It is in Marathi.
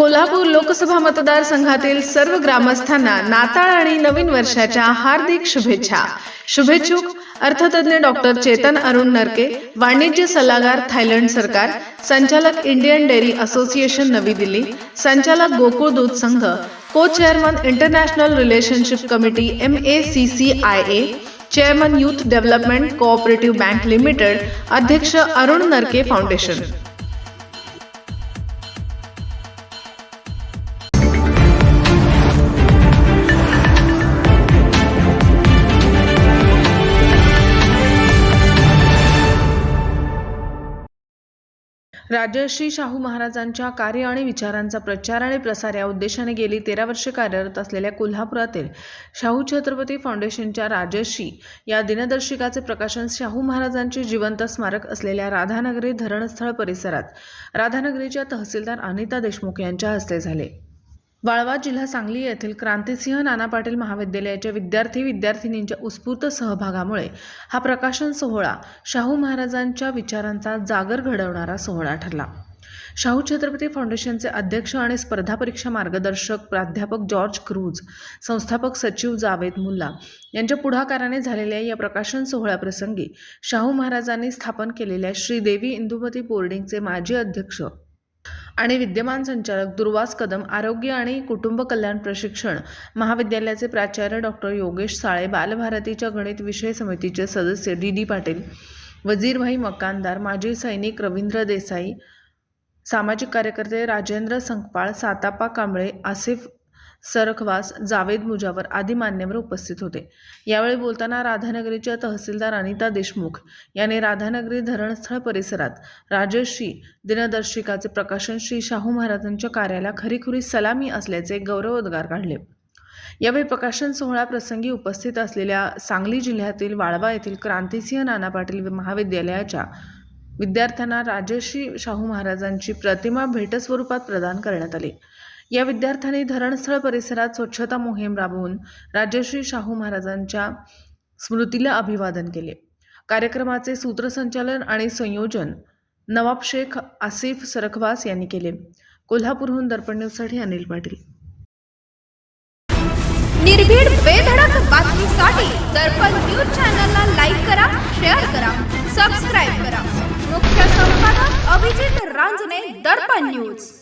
कोल्हापूर लोकसभा मतदारसंघातील सर्व ग्रामस्थांना नाताळ आणि नवीन वर्षाच्या हार्दिक शुभेच्छा. शुभेच्छुक अर्थतज्ञ डॉक्टर चेतन अरुण नरके वाणिज्य सल्लागार थायलंड सरकार संचालक इंडियन डेअरी असोसिएशन नवी दिल्ली संचालक गोकुळ दूध संघ को chairman international relationship committee M A C C I A chairman youth development cooperative bank limited अध्यक्ष अरुण नरके फाउंडेशन. राजर्षी शाहू महाराजांच्या कार्य आणि विचारांचा प्रचार आणि प्रसार या उद्देशाने गेली तेरा वर्षे कार्यरत असलेल्या कोल्हापुरातील शाहू छत्रपती फाउंडेशनच्या राजर्षी या दिनदर्शिकाचे प्रकाशन शाहू महाराजांचे जिवंत स्मारक असलेल्या राधानगरी धरणस्थळ परिसरात राधानगरीच्या तहसीलदार अनिता देशमुख यांच्या हस्ते झाले. वाळवा जिल्हा सांगली येथील क्रांतिसिंह नाना पाटील महाविद्यालयाच्या विद्यार्थी विद्यार्थिनींच्या उत्स्फूर्त सहभागामुळे हा प्रकाशन सोहळा शाहू महाराजांच्या विचारांचा जागर घडवणारा सोहळा ठरला. शाहू छत्रपती फाउंडेशनचे अध्यक्ष आणि स्पर्धा परीक्षा मार्गदर्शक प्राध्यापक जॉर्ज क्रूज संस्थापक सचिव जावेद मुल्ला यांच्या पुढाकाराने झालेल्या या प्रकाशन सोहळ्याप्रसंगी शाहू महाराजांनी स्थापन केलेल्या श्रीदेवी इंदुमती बोर्डिंगचे माजी अध्यक्ष आणि विद्यमान संचालक दुर्वास कदम आरोग्य आणि कुटुंब कल्याण प्रशिक्षण महाविद्यालयाचे प्राचार्य डॉक्टर योगेश साळे बालभारतीच्या गणित विषय समितीचे सदस्य डी डी पाटील वजीरभाई मकानदार माजी सैनिक रवींद्र देसाई सामाजिक कार्यकर्ते राजेंद्र संकपाळ सातापा कांबळे आसिफ सरखवास जावेद मुजावर आदी मान्यवर उपस्थित होते. यावेळी बोलताना राधानगरीच्या तहसीलदार अनिता देशमुख यांनी राधानगरी धरणस्थळ परिसरात राजश्री दिनदर्शिकाचे प्रकाशन श्री शाहू महाराजांच्या कार्याला खरीखुरी सलामी असल्याचे गौरवोद्गार काढले. यावेळी प्रकाशन सोहळा प्रसंगी उपस्थित असलेल्या सांगली जिल्ह्यातील वाळवा येथील क्रांतिसिंह नाना पाटील महाविद्यालयाच्या विद्यार्थ्यांना राजश्री शाहू महाराजांची प्रतिमा भेटस्वरूपात प्रदान करण्यात आली. या विद्यार्थ्यांनी धरणस्थळ परिसरात स्वच्छता मोहीम राबवून राजश्री शाहू महाराजांच्या स्मृतीला अभिवादन केले. कार्यक्रमाचे सूत्रसंचालन आणि संयोजन नवाब शेख आसिफ सरखवास यांनी केले. कोल्हापूरहून दर्पण न्यूजसाठी अनिल पाटील. निर्भीड बेधडक बातमीसाठी दर्पण न्यूज चॅनलला लाईक करा शेअर करा सबस्क्राईब करा. मुख्य संपादक अभिजित रांजणे दर्पण न्यूज.